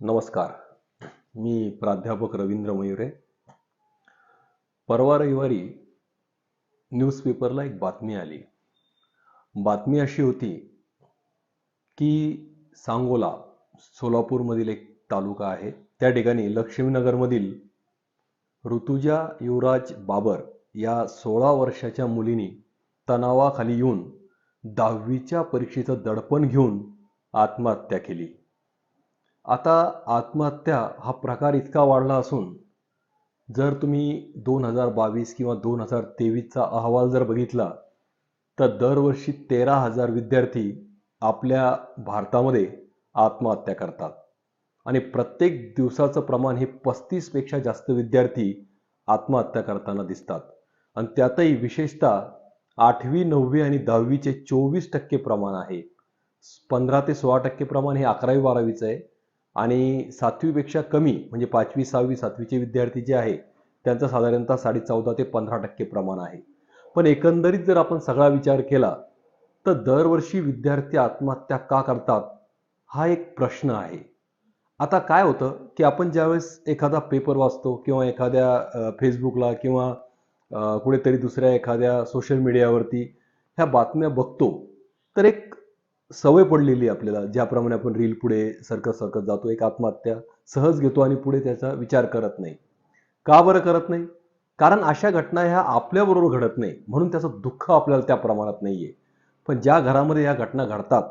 नमस्कार. मी प्राध्यापक रवींद्र मयुरे. परवा रविवारी न्यूजपेपरला एक बातमी आली. बातमी अशी होती की सांगोला सोलापूरमधील एक तालुका आहे. त्या ठिकाणी लक्ष्मीनगरमधील ऋतुजा युवराज बाबर या सोळा वर्षाच्या मुलीनी तणावाखाली येऊन दहावीच्या परीक्षेचं दडपण घेऊन आत्महत्या केली. आता आत्महत्या हा प्रकार इतका वाढला असून जर तुम्ही दोन हजार बावीस किंवा दोन हजार तेवीसचा अहवाल जर बघितला तर दरवर्षी तेरा हजार विद्यार्थी आपल्या भारतामध्ये आत्महत्या करतात. आणि प्रत्येक दिवसाचं प्रमाण हे पस्तीसपेक्षा जास्त विद्यार्थी आत्महत्या करताना दिसतात. आणि त्यातही विशेषतः आठवी नववी आणि दहावीचे चोवीस टक्के प्रमाण आहे. पंधरा ते सोळा टक्के प्रमाण हे अकरावी बारावीचं आहे. आणि सातवीपेक्षा कमी म्हणजे पाचवी सहावी सातवीचे विद्यार्थी जे आहे त्यांचं साधारणतः साडे चौदा ते पंधरा टक्के प्रमाण आहे. पण एकंदरीत जर आपण सगळा विचार केला तर दरवर्षी विद्यार्थी आत्महत्या का करतात हा एक प्रश्न आहे. आता काय होतं की आपण ज्यावेळेस एखादा पेपर वाचतो किंवा एखाद्या फेसबुकला किंवा कुठेतरी दुसऱ्या एखाद्या सोशल मीडियावरती ह्या बातम्या बघतो तर एक सवय पडलेली आहे आपल्याला ज्याप्रमाणे आपण रील पुढे सरकत सरकत जातो एक आत्महत्या सहज घेतो आणि पुढे त्याचा विचार करत नाही. का बरं करत नाही? कारण अशा घटना ह्या आपल्याबरोबर घडत नाही म्हणून त्याचं दुःख आपल्याला त्या प्रमाणात नाहीये. पण ज्या घरामध्ये या घटना घडतात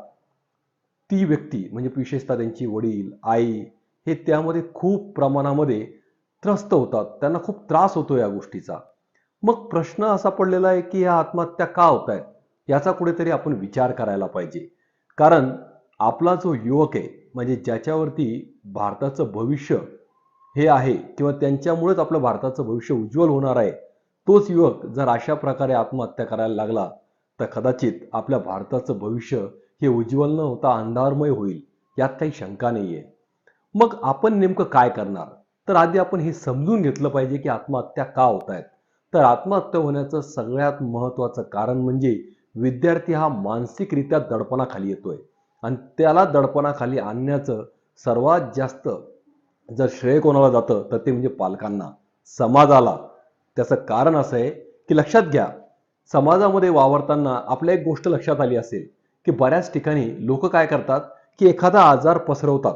ती व्यक्ती म्हणजे विशेषतः त्यांची वडील आई हे त्यामध्ये खूप प्रमाणामध्ये त्रस्त होतात. त्यांना खूप त्रास होतो या गोष्टीचा. मग प्रश्न असा पडलेला आहे की ह्या आत्महत्या का होत आहेत? याचा कुठेतरी आपण विचार करायला पाहिजे. कारण आपला जो युवक आहे म्हणजे ज्याच्यावरती भारताचं भविष्य हे आहे किंवा त्यांच्यामुळेच आपलं भारताचं भविष्य उज्ज्वल होणार आहे तोच युवक जर अशा प्रकारे आत्महत्या करायला लागला तर कदाचित आपल्या भारताचं भविष्य हे उज्ज्वल न होता अंधारमय होईल यात काही शंका नाहीये. मग आपण नेमकं काय करणार? तर आधी आपण हे समजून घेतलं पाहिजे की आत्महत्या का होत आहेत तर आत्महत्या होण्याचं सगळ्यात महत्त्वाचं कारण म्हणजे विद्यार्थी हा मानसिकरित्या दडपणाखाली येतोय. आणि त्याला दडपणाखाली आणण्याचं सर्वात जास्त जर श्रेय कोणाला जातं तर ते म्हणजे पालकांना. समाजाला. त्याचं कारण असं आहे की लक्षात घ्या समाजामध्ये वावरताना आपल्या एक गोष्ट लक्षात आली असेल की बऱ्याच ठिकाणी लोक काय करतात की एखादा आजार पसरवतात.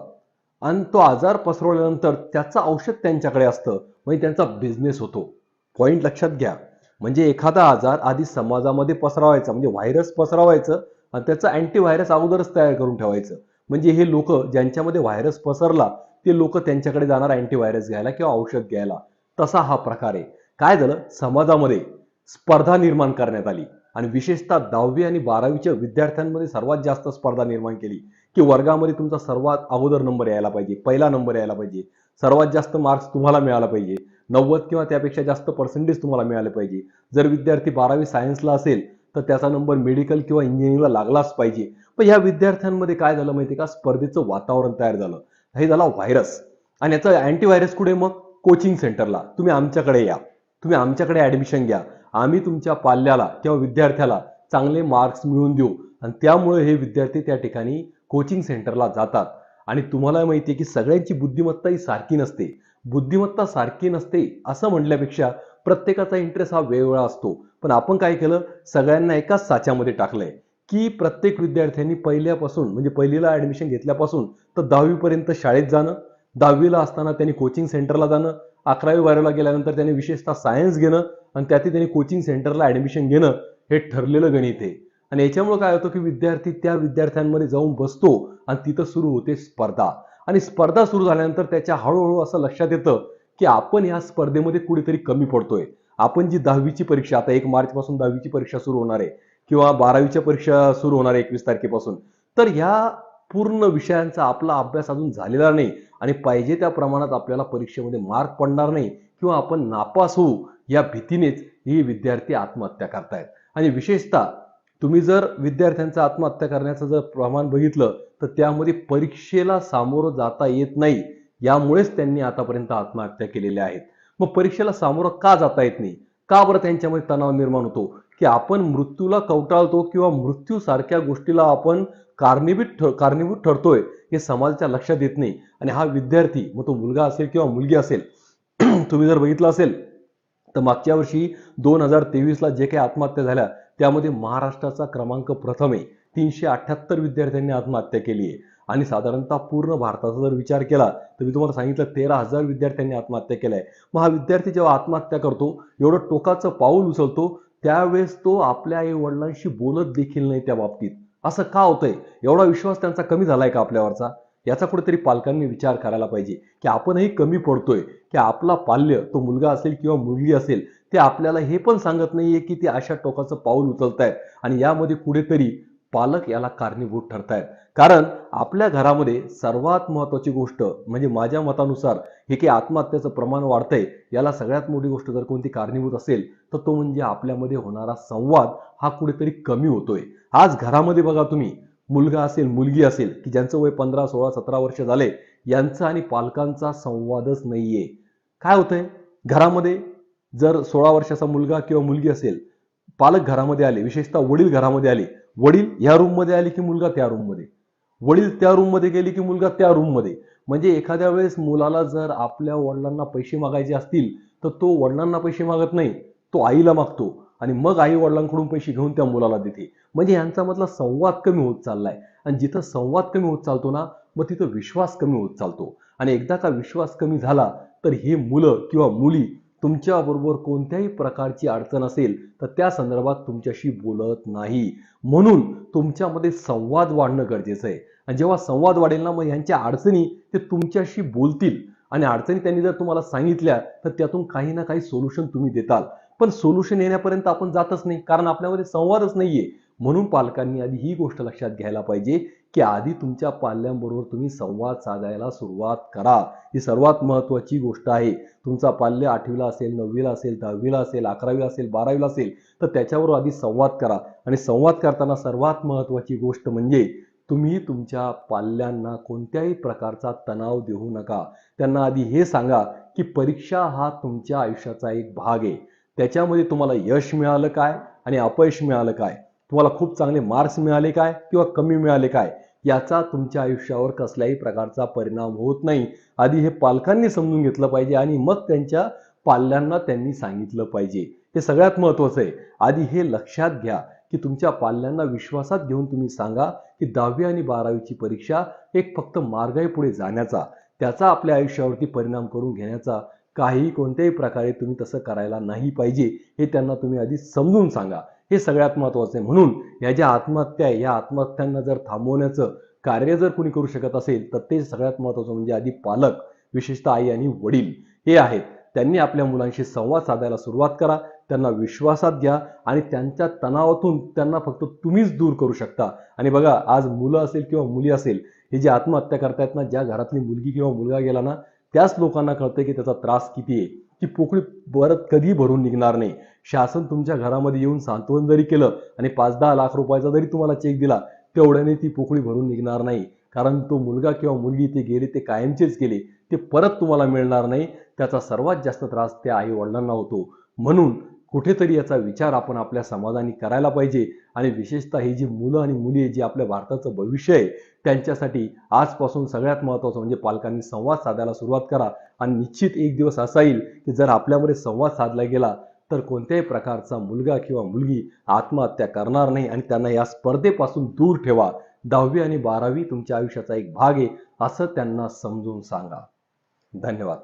आणि तो आजार पसरवल्यानंतर त्याचं औषध त्यांच्याकडे असतं म्हणजे त्यांचा बिझनेस होतो. पॉईंट लक्षात घ्या. म्हणजे एखादा आजार आधी समाजामध्ये पसरवायचा म्हणजे व्हायरस पसरवायचं आणि त्याचं अँटीव्हायरस अगोदरच तयार करून ठेवायचं. म्हणजे हे लोक ज्यांच्यामध्ये व्हायरस पसरला ते लोक त्यांच्याकडे जाणार अँटीव्हायरस घ्यायला किंवा औषध घ्यायला. तसा हा प्रकार आहे. काय झालं? समाजामध्ये स्पर्धा निर्माण करण्यात आली आणि विशेषतः दहावी आणि बारावीच्या विद्यार्थ्यांमध्ये सर्वात जास्त स्पर्धा निर्माण केली. की वर्गामध्ये तुमचा सर्वात अगोदर नंबर यायला पाहिजे पहिला नंबर यायला पाहिजे. सर्वात जास्त मार्क्स तुम्हाला मिळाला पाहिजे. नव्वद किंवा त्यापेक्षा जास्त पर्सेंटेज तुम्हाला मिळाले पाहिजे. जर विद्यार्थी बारावी सायन्सला असेल तर त्याचा नंबर मेडिकल किंवा इंजिनिअरिंगला लागलाच पाहिजे. पण या विद्यार्थ्यांमध्ये काय झालं माहिती का? स्पर्धेचं वातावरण तयार झालं. हे झाला व्हायरस आणि याचा अँटीव्हायरस कुठे मग? कोचिंग सेंटरला तुम्ही आमच्याकडे या. तुम्ही आमच्याकडे ऍडमिशन घ्या. आम्ही तुमच्या पाल्याला किंवा विद्यार्थ्याला चांगले मार्क्स मिळवून देऊ. आणि त्यामुळे हे विद्यार्थी त्या ठिकाणी कोचिंग सेंटरला जातात. आणि तुम्हाला माहिती आहे की सगळ्यांची बुद्धिमत्ता ही सारखी नसते. बुद्धिमत्ता सारखी नसते असं म्हणल्यापेक्षा प्रत्येकाचा इंटरेस्ट हा वेगवेगळा असतो. पण आपण काय केलं? सगळ्यांना एकाच साच्यामध्ये टाकलंय. की प्रत्येक विद्यार्थ्यांनी पहिल्यापासून म्हणजे पहिलीला ऍडमिशन घेतल्यापासून तर दहावीपर्यंत शाळेत जाणं दहावीला असताना त्यांनी कोचिंग सेंटरला जाणं अकरावी बारावीला गेल्यानंतर त्यांनी विशेषतः सायन्स घेणं आणि त्यातही त्यांनी कोचिंग सेंटरला ऍडमिशन घेणं हे ठरलेलं गणित आहे. आणि याच्यामुळे काय होतं की विद्यार्थी त्या विद्यार्थ्यांमध्ये जाऊन बसतो आणि तिथं सुरू होते स्पर्धा. आणि स्पर्धा सुरू झाल्यानंतर त्याच्या हळूहळू असं लक्षात येतं की आपण या स्पर्धेमध्ये कुठेतरी कमी पडतोय. आपण जी दहावीची परीक्षा आता एक मार्चपासून दहावीची परीक्षा सुरू होणार आहे किंवा बारावीच्या परीक्षा सुरू होणार आहे एकवीस तारखेपासून. तर ह्या पूर्ण विषयांचा आपला अभ्यास अजून झालेला नाही आणि पाहिजे त्या प्रमाणात आपल्याला परीक्षेमध्ये मार्क पडणार नाही किंवा आपण नापास होऊ या भीतीनेच ही विद्यार्थी आत्महत्या करतायत. आणि विशेषतः तुम्ही जर विद्यार्थ्यांचं आत्महत्या करण्याचं जर प्रमाण बघितलं तर त्यामध्ये परीक्षेला सामोरं जाता येत नाही. यामुळेच त्यांनी आतापर्यंत आत्महत्या केलेल्या आहेत. मग परीक्षेला सामोरं का जाता येत नाही? का बरं त्यांच्यामध्ये तणाव निर्माण होतो? की आपण मृत्यूला कवटाळतो किंवा मृत्यूसारख्या गोष्टीला आपण कारणीभूत कारणीभूत ठरतोय हे समाजाच्या लक्षात येत नाही. आणि हा विद्यार्थी मग तो मुलगा असेल किंवा मुलगी असेल तुम्ही जर बघितलं असेल तर मागच्या वर्षी दोन हजार तेवीसला जे काही आत्महत्या झाल्या त्यामध्ये महाराष्ट्राचा क्रमांक प्रथम आहे. तीनशे अठ्ठ्याहत्तर विद्यार्थ्यांनी आत्महत्या केली आहे. आणि साधारणतः पूर्ण भारताचा जर विचार केला तर मी तुम्हाला सांगितलं तेरा हजार विद्यार्थ्यांनी आत्महत्या केल्या आहे. मग हा विद्यार्थी जेव्हा आत्महत्या करतो एवढं टोकाचं पाऊल उचलतो त्यावेळेस तो आपल्या आई वडिलांशी बोलत देखील नाही त्या बाबतीत. असं का होतंय? एवढा विश्वास त्यांचा कमी झालाय का आपल्यावरचा? याचा कुठेतरी पालकांनी विचार करायला पाहिजे की आपणही कमी पडतोय की आपला पाल्य तो मुलगा असेल किंवा मुलगी असेल ते आपल्याला हे पण सांगत नाहीये की ते अशा टोकाचं पाऊल उचलतायत आणि यामध्ये कुठेतरी पालक याला कारणीभूत ठरतायत. कारण आपल्या घरामध्ये सर्वात महत्वाची गोष्ट म्हणजे माझ्या मतानुसार हे की आत्महत्येचं प्रमाण वाढतंय याला सगळ्यात मोठी गोष्ट जर कोणती कारणीभूत असेल तर तो म्हणजे आपल्यामध्ये होणारा संवाद हा कुठेतरी कमी होतोय. आज घरामध्ये बघा तुम्ही मुलगा असेल मुलगी असेल की ज्यांचं वय पंधरा सोळा सतरा वर्ष झाले यांचा आणि पालकांचा संवादच नाहीये. काय होतंय? घरामध्ये जर सोळा वर्षाचा मुलगा किंवा मुलगी असेल पालक घरामध्ये आले विशेषतः वडील घरामध्ये आले वडील या रूममध्ये आले की मुलगा त्या रूममध्ये वडील त्या रूममध्ये गेले की मुलगा त्या रूममध्ये म्हणजे एखाद्या वेळेस मुलाला जर आपल्या वडिलांना पैसे मागायचे असतील तर तो वडिलांना पैसे मागत नाही तो आईला मागतो आणि मग आई वडिलांकडून पैसे घेऊन त्या मुलाला देते. म्हणजे यांचा मधला संवाद कमी होत चाललाय. आणि जिथं संवाद कमी होत चालतो ना मग तिथं विश्वास कमी होत चालतो. आणि एकदा का विश्वास कमी झाला तर हे मुलं किंवा मुली तुमच्या बरोबर कोणत्याही प्रकारची अडचण असेल तर त्या संदर्भात तुमच्याशी बोलत नाही. म्हणून तुमच्यामध्ये संवाद वाढणं गरजेचं आहे. आणि जेव्हा संवाद वाढेल ना मग यांच्या अडचणी ते तुमच्याशी बोलतील. आणि अडचणी त्यांनी जर तुम्हाला सांगितल्या तर त्यातून काही ना काही सोल्युशन तुम्ही देताल. पण सोल्युशन येण्यापर्यंत आपण जातच नाही कारण आपल्यामध्ये संवादच नाहीये. म्हणून पालकांनी आधी ही गोष्ट लक्षात घ्यायला पाहिजे की आधी तुमच्या पाल्यांबरोबर तुम्ही संवाद साधायला सुरुवात करा. ही सर्वात महत्वाची गोष्ट आहे. तुमचा पाल्य आठवीला असेल नववीला असेल दहावीला असेल अकरावीला असेल बारावीला असेल तर त्याच्यावर आधी संवाद करा. आणि संवाद करताना सर्वात महत्वाची गोष्ट म्हणजे तुम्ही तुमच्या पाल्यांना कोणत्याही प्रकारचा तणाव देऊ नका. त्यांना आधी हे सांगा की परीक्षा हा तुमच्या आयुष्याचा एक भाग आहे. त्याच्यामध्ये तुम्हाला यश मिळालं काय आणि अपयश मिळालं काय? तुम्हाला खूप चांगले मार्क्स मिळाले काय किंवा कमी मिळाले काय? याचा तुमच्या आयुष्यावर कसल्याही प्रकारचा परिणाम होत नाही. आधी हे पालकांनी समजून घेतलं पाहिजे आणि मग त्यांच्या पाल्यांना त्यांनी सांगितलं पाहिजे. हे सगळ्यात महत्वाचं आहे. आधी हे लक्षात घ्या की तुमच्या पाल्यांना विश्वासात घेऊन तुम्ही सांगा की दहावी आणि बारावीची परीक्षा एक फक्त मार्ग आहे पुढे जाण्याचा त्याचा आपल्या आयुष्यावरती परिणाम करून घेण्याचा काही कोणत्याही प्रकारे तुम्ही तसं करायला नाही पाहिजे हे त्यांना तुम्ही आधी समजून सांगा. हे सगळ्यात महत्वाचं आहे. म्हणून या ज्या आत्महत्या आहे या आत्महत्यांना जर थांबवण्याचं कार्य जर कुणी करू शकत असेल तर ते सगळ्यात महत्वाचं म्हणजे आधी पालक विशेषतः आई आणि वडील हे आहेत. त्यांनी आपल्या मुलांशी संवाद साधायला सुरुवात करा त्यांना विश्वासात घ्या आणि त्यांच्या तणावातून त्यांना फक्त तुम्हीच दूर करू शकता. आणि बघा आज मुलं असेल किंवा मुली असेल हे जे आत्महत्या करतायत ना ज्या घरातली मुलगी किंवा मुलगा गेला ना त्याच लोकांना कळतं की त्याचा त्रास किती आहे. ती पोकळी परत कधी भरून निघणार नाही. शासन तुमच्या घरामध्ये येऊन सांत्वन जरी केलं आणि पाच दहा लाख रुपयाचा जरी तुम्हाला चेक दिला तेवढ्याने ती पोकळी भरून निघणार नाही. कारण तो मुलगा किंवा मुलगी ते गेले ते कायमचेच गेले ते परत तुम्हाला मिळणार नाही. त्याचा सर्वात जास्त त्रास त्या आई वडिलांना होतो. म्हणून कुठेतरी याचा विचार आपण आपल्या समाजाने करायला पाहिजे. आणि विशेषतः ही जी मुलं आणि मुली आहे, जी आपल्या भारताचं भविष्य आहे त्यांच्यासाठी आजपासून सगळ्यात महत्त्वाचं म्हणजे पालकांनी संवाद साधायला सुरुवात करा. आणि निश्चित एक दिवस असा येईल की जर आपल्यामध्ये संवाद साधला गेला तर कोणत्याही प्रकारचा मुलगा किंवा मुलगी आत्महत्या करणार नाही आणि त्यांना या स्पर्धेपासून दूर ठेवा. दहावी आणि बारावी तुमच्या आयुष्याचा एक भाग आहे असं त्यांना समजून सांगा. धन्यवाद.